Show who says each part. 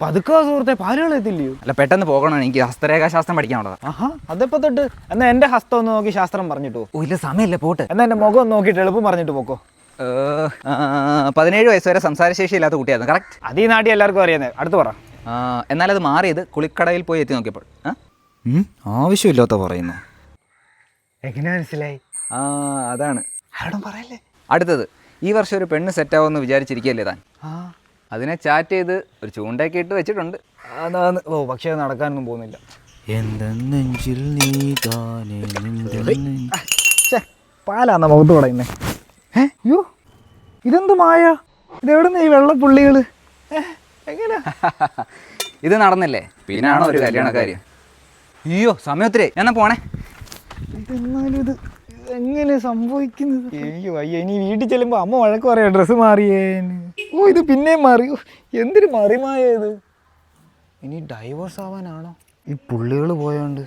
Speaker 1: പതുക്കെ സുഹൃത്തെ പാലുകൾ എത്തില്ലയോ
Speaker 2: അല്ല പെട്ടെന്ന് പോകണം എനിക്ക് ഹസ്തരേഖാ ശാസ്ത്രം പഠിക്കാനുള്ളത്.
Speaker 1: ആഹാ അതെപ്പോ തൊട്ട്? എന്നാ എന്റെ ഹസ്തം ഒന്ന് നോക്കി ശാസ്ത്രം പറഞ്ഞിട്ടു?
Speaker 2: ഓ ഇല്ല സമയമില്ല പോട്ട്.
Speaker 1: എന്നാ എന്റെ മുഖം ഒന്ന് നോക്കിയിട്ട് എളുപ്പം പറഞ്ഞിട്ട് പോക്കോ.
Speaker 2: ആ, പതിനേഴ് വയസ്സ് വരെ സംസാരശേഷി ഇല്ലാത്ത കുട്ടിയായിരുന്നു കറക്റ്റ്
Speaker 1: അത് ഈ നാട്ടിൽ എല്ലാവർക്കും അറിയുന്നത് അടുത്ത് പറ.
Speaker 2: എന്നാലത് മാറിയത് കുളിക്കടയിൽ പോയി എത്തി നോക്കിയപ്പോൾ. ആവശ്യമില്ലാത്ത പറയുന്നു.
Speaker 1: എങ്ങനെ മനസ്സിലായി?
Speaker 2: ആ അതാണ്.
Speaker 1: ആരോടും പറയല്ലേ?
Speaker 2: അടുത്തത് ഈ വർഷം ഒരു പെണ്ണ് സെറ്റാവുമെന്ന് വിചാരിച്ചിരിക്കുകയല്ലേ താൻ?
Speaker 1: ആ.
Speaker 2: അതിനെ ചാറ്റ് ചെയ്ത് ഒരു ചൂണ്ടയൊക്കെ ഇട്ട് വെച്ചിട്ടുണ്ട്.
Speaker 1: അതാണ്. ഓ പക്ഷേ അത് നടക്കാനൊന്നും പോകുന്നില്ല.
Speaker 3: എന്റെ നീ താനേ
Speaker 1: പാലാന്ന മുഖത്ത് പറയുന്നേ. ഏ യോ ഇതെന്ത് മായ? ഇതെവിടുന്ന് ഈ വെള്ളപ്പുള്ളികൾ ഏ, എങ്ങനെ?
Speaker 2: ഇത് നടന്നില്ലേ? പിന്നാണോ ഒരു കല്യാണക്കാരി? അയ്യോ സമയത്തിരേ ഞാൻ എന്നാ പോണേ?
Speaker 1: ഇതെന്നാലും ഇത് എങ്ങനെ സംഭവിക്കുന്നത്? അയ്യോ അയ്യോ ഇനി വീട്ടിൽ ചെല്ലുമ്പോ അമ്മ വഴക്ക് പറയാ ഡ്രസ്സ് മാറിയേന്ന് ഓ ഇത് പിന്നെയും മാറി. എന്തിനു മറിമായത് ഇനി ഡൈവോഴ്സ് ആവാനാണോ? ഈ പുള്ളികൾ പോയോണ്ട്.